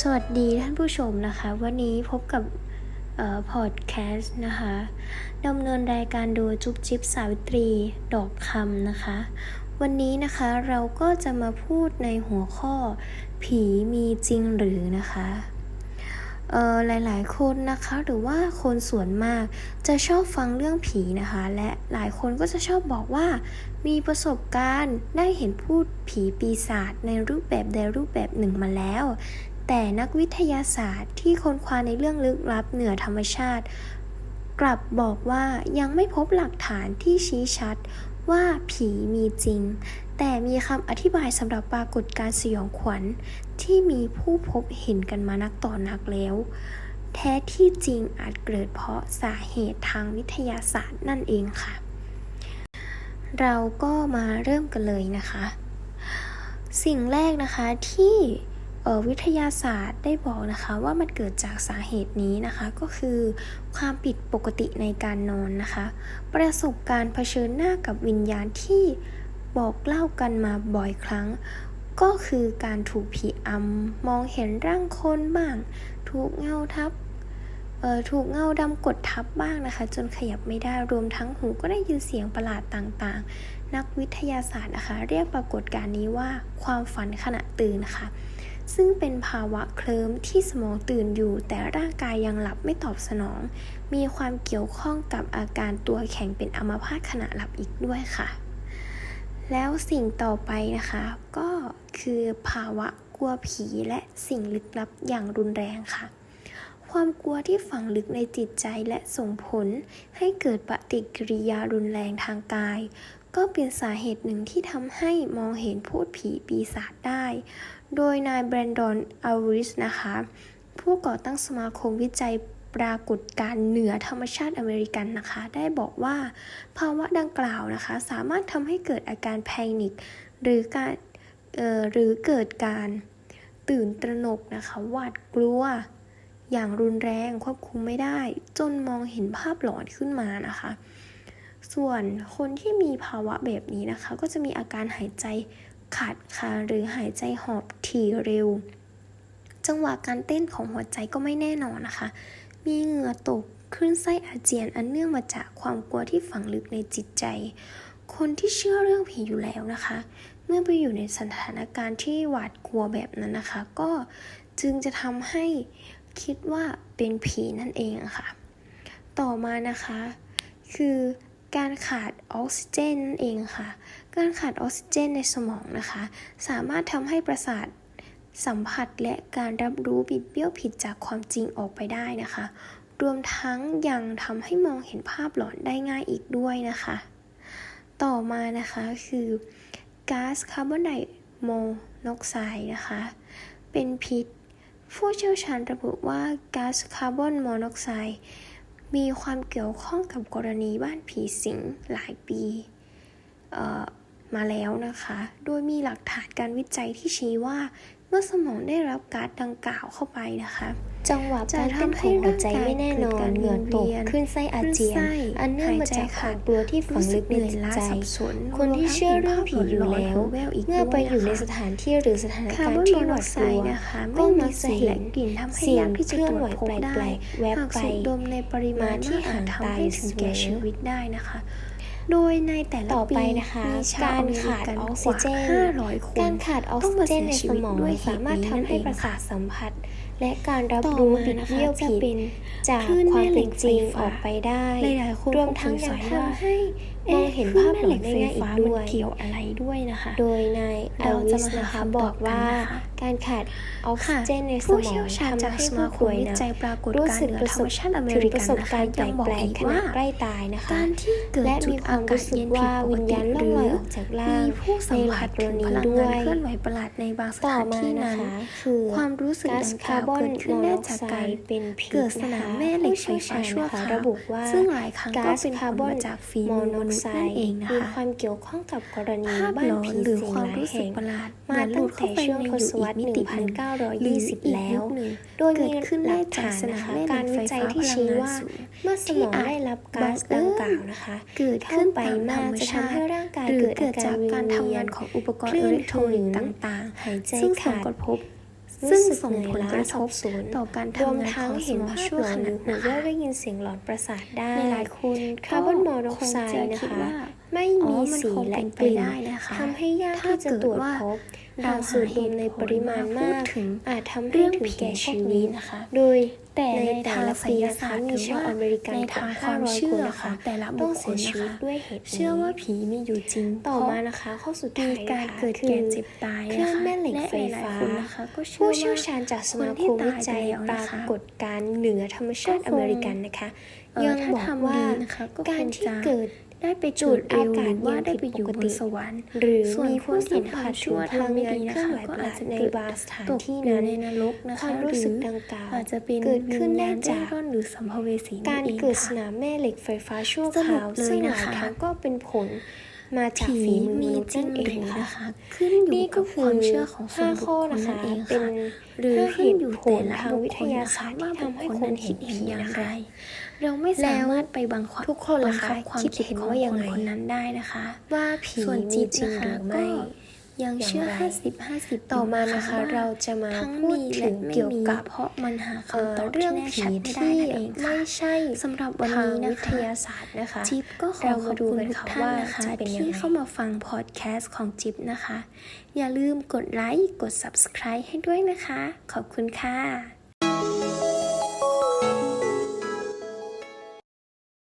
สวัสดีท่านผู้ชมนะคะ วันนี้พบกับพอดแคสต์นะคะดำเนินรายการโดยจุ๊บจิ๊บสาวิตรีดอกคำนะคะ วันนี้นะคะเราก็จะมาพูดในหัวข้อผีมีจริงหรือนะคะเอ่อหลายๆ คนนะคะหรือว่าคนส่วนมากจะชอบฟังเรื่องผีนะคะ และหลายคนก็จะชอบบอกว่า มีประสบการณ์ได้เห็นพูดผีปีศาจในรูปแบบใดรูปแบบหนึ่งมาแล้ว แต่นักวิทยาศาสตร์ที่ค้นคว้าในเรื่องลึกลับเหนือธรรมชาติ กลับบอกว่ายังไม่พบหลักฐานที่ชี้ชัดว่าผีมีจริง แต่มีคำอธิบายสำหรับปรากฏการณ์สยองขวัญที่มีผู้พบเห็นกันมานักต่อนักแล้ว แท้ที่จริงอาจเกิดเพราะสาเหตุทางวิทยาศาสตร์นั่นเองค่ะ เราก็มาเริ่มกันเลยนะคะ สิ่งแรกนะคะที่ วิทยาศาสตร์ได้บอกนะคะว่ามันเกิดจากสาเหตุนี้นะคะก็คือความผิดปกติในการนอนนะคะ ประสบการณ์เผชิญหน้ากับวิญญาณที่บอกเล่ากันมาบ่อยครั้ง ก็คือการถูกผีอำมองเห็นร่างคนบ้าง ถูกเงาทับ ถูกเงาดำกดทับบ้างนะคะ จนขยับไม่ได้รวมทั้งหูก็ได้ยินเสียงประหลาดต่างๆ นักวิทยาศาสตร์นะคะ เรียกปรากฏการณ์นี้ว่าความฝันขณะตื่นค่ะ ซึ่งเป็นภาวะเคลิ้มที่สมองตื่นอยู่ แต่ร่างกายยังหลับไม่ตอบสนอง มีความเกี่ยวข้องกับอาการตัวแข็งเป็นอัมพาตขณะหลับอีกด้วยค่ะ แล้วสิ่งต่อไปนะคะ ก็คือภาวะกลัวผีและสิ่งลึกลับอย่างรุนแรงค่ะ ความกลัวที่ฝังลึกในจิตใจและส่งผลให้เกิดปฏิกิริยารุนแรงทางกาย ก็เป็นสาเหตุหนึ่งที่ทำให้มองเห็นพูดผีปีศาจได้ โดยนายแบรนดอนอัลริสนะคะ ผู้ก่อตั้งสมาคมวิจัยปรากฏการเหนือธรรมชาติอเมริกันนะคะ ได้บอกว่าภาวะดังกล่าวนะคะ สามารถทำให้เกิดอาการแพนิคหรือการหรือเกิดการตื่นตระหนกนะคะหวาดกลัว อย่างรุนแรงควบคุมไม่ได้ จนมองเห็นภาพหลอนขึ้นมานะคะ ส่วนคนที่มีภาวะแบบนี้นะคะ ก็จะมีอาการหายใจขาดคาหรือหายใจหอบถี่เร็ว จังหวะการเต้นของหัวใจก็ไม่แน่นอนนะคะ มีเหงื่อตกขึ้นไส้อาเจียนอันเนื่องมาจากความกลัวที่ฝังลึกในจิตใจ คนที่เชื่อเรื่องผีอยู่แล้วนะคะ เมื่อไปอยู่ในสถานการณ์ที่หวาดกลัวแบบนั้นนะคะ ก็จึงจะทำให้ คิดว่าเป็นผีนั่นเองค่ะ ต่อมานะคะ คือการขาดออกซิเจนนั่นเองค่ะ การขาดออกซิเจนในสมองนะคะ สามารถทำให้ประสาทสัมผัสและการรับรู้บิดเบี้ยวผิดจากความจริงออกไปได้นะคะ รวมทั้งยังทำให้มองเห็นภาพหลอนได้ง่ายอีกด้วยนะคะ ต่อมานะคะคือก๊าซคาร์บอนไดโมนอกไซด์นะคะ เป็นพิษ ผู้เชี่ยวชาญระบุว่าก๊าซคาร์บอนมอนอกไซด์มีความเกี่ยวข้องกับกรณีบ้านผีสิงหลายปีมาแล้วนะคะ โดยมีหลักฐานการวิจัยที่ชี้ว่าเมื่อสมองได้รับก๊าซดังกล่าวเข้าไปนะคะ จังหวะการเต้นของหัวใจไม่แน่นอนเหงื่อตกขึ้นไส้อาเจียน อันเนื่องมาจากความกลัวที่ฝังลึกในจิตใจ คนที่เชื่อเรื่องผีอยู่แล้ว เมื่อไปอยู่ในสถานที่หรือสถานการณ์ที่หวาดกลัวก็มักจะเห็นเสียงเคลื่อนไหวแปลกๆแวบไปดมในปริมาณที่อาจทำให้ถึงแก่ชีวิตได้นะคะโดยในแต่ละปีนะคะการขาดออกซิเจนการขาดออกซิเจนในสมองสามารถทำให้ประสาทสัมผัส และการรับรู้บิดเบี้ยวผิดจากความเป็นจริงออกไปได้รวมทั้งยังทำให้มองเห็นภาพหลอนได้ง่ายอีกด้วยเกี่ยวอะไรด้วยนะคะ โดยนายเอลวิสนะคะบอกว่าการขาดออกซิเจนในสมองทำให้ผู้ป่วยนะรู้สึกประสบถึงประสบการณ์แปลกๆขณะใกล้ตายนะคะ และมีความรู้สึกว่าวิญญาณล่องลอยออกจากร่างในหลายกรณีด้วยเคลื่อนไหวประหลาดในบางสถานที่นั้นคือความรู้สึกดังกล่าวเกิดขึ้นได้จากการเกิดสนามแม่เหล็กไฟฟ้าชั่วคราวซึ่งหลายครั้งก็เป็นผลมาจากฝีมือมนุษย์นั่นเองนะมีคะความเกี่ยวข้องกับกรณีบ้านผีสิงหลายแห่งมาตั้งแต่ช่วงทศวรรษ1920 แล้ว โดยมีขึ้นหลักฐานนะคะการวิจัยที่ชี้ว่า เมื่อสมองได้รับก๊าซดังกล่าวนะคะ เกิดขึ้นไปมากจะทำให้ร่างกายเกิดอาการวิงเวียนของอุปกรณ์อิเล็กทรอนิกส์ต่างๆหายใจซึ่งขาดกระทบซึ่ซึ่งงส่ส่งงผผลลกกระระททบบศูนย์ต่อการรวทำมงานทั้งของสเห็นมองภาพชั่หวลอนขหรืณะอหูนะแว่คะวได้ยินเสียงหลอนประสาทได้หลายๆคนคาร์บอนมอนอกไซก็ด์นะคงจคิดคะว่าไม่อ๋มีอมันสีคงและเป็นกไปลิ่นได้นะคะทำให้ยากถ้าที่จะเกิดตรวจว่าพบ เราหากสูดดมในปริมาณมากหาเหตุผลมาพูดถึงอาจทำให้เรื่องถึงผีแก่พวชีกวินี้ตนะคะ โดยแต่ในในแต่ทางละไสปียนะคะศาสตร์หมีรือชาวว่าอเมริกันในกว่าทางความ500เชื่คอนนะขอคะงแต่ละต้บุองคคเสีลยชีนะวิตคะด้วยเหตุนี้เชื่อว่าผีมีอยู่จริง ต่อเพราะมานะคะข้อสุดมีท้ายการนะคะเกิดคืแก่อเจ็บตายเครื่องนะคะแม่เหล็กไฟและหลายฟ้าๆคนนะคะก็เชื่อผู้ว่าเชี่ยวชาญจากสมาคมวิจัยปรากฏการณ์เหนือธรรมชาติอเมริกันนะคะเอ่อยังถ้าบอกทำว่าดีนะคะก็คการงที่จะเกิด ได้ไปจุจุดดเร็วอากาศหรือว่าเย็นได้ไปอยู่ผิดปบกตินสวรรค์ หรือส่วนมีคผู้นสัที่มผัสทำถึชั่งวพลังทำไม่งานดีเคนะลื่อนคะไหวก็ประหอาลาจดจะในเกิดบาร์สถานตกที่อยู่นั้นในนรกนะควาคะมรู้หสึรืกอดังกล่าวอาจจะเป็นเกิดขึ้นได้วิญญณจากเร่ร่อนหรือสัมภเวสีนั่นการเองเกิดสค่ะนามแม่เหล็กไฟฟ้าชั่วสรุคปราวเลยซึ่งหนะลายคะครั้งก็เป็นผล มาจากผีฝีมือมมีนุษย์จรินั่งนเอหรืงอค่ะนะคะ ขึ้นอยู่นี่ก็กับคคือวามเชื่อของส่วนห้าบุคข้อคลนะนั่คะนเองเป็นค่ะหรือห้าขึ้นอยู่แต่ละเหตุผลทางบุวิคทคลยานะศาคะสตร์ว่าที่บุคทำให้คลคนนั้นเห็คินดเห็นผีอย่างนะไรคะเราไม่แล้สาวมารถไปบังคับทุกคนล่ะบังคะคับความคิดคิดเห็นของว่ายังคนไงคนนั้นได้นะคะ ว่าผีส่วนมีจิ๊บจริงนะคะหรือก็ไม่ ยังเชื่ออย่างไร50 50 ต่อมานะคะว่เราจะมาทั้งพูดมีถึและงไม่เกี่ยวมีกับเพราะมันหาเอ่อคำตอบเรื่องที่แน่ผีชัดไม่ได้ที่นั่นเองค่ะไม่ใช่สำหรับวันทางนี้นะวิทคะยาศาสตร์นะคะจิ๊บก็ขอเราขอมาบดูคุณกันทุกค่ะท่านว่านะคะจะเป็นยังที่ไงเข้ามาฟังพอดแคสต์ของจิ๊บนะคะ อย่าลืมกดไลค์กด subscribe ให้ด้วยนะคะ ขอบคุณค่ะ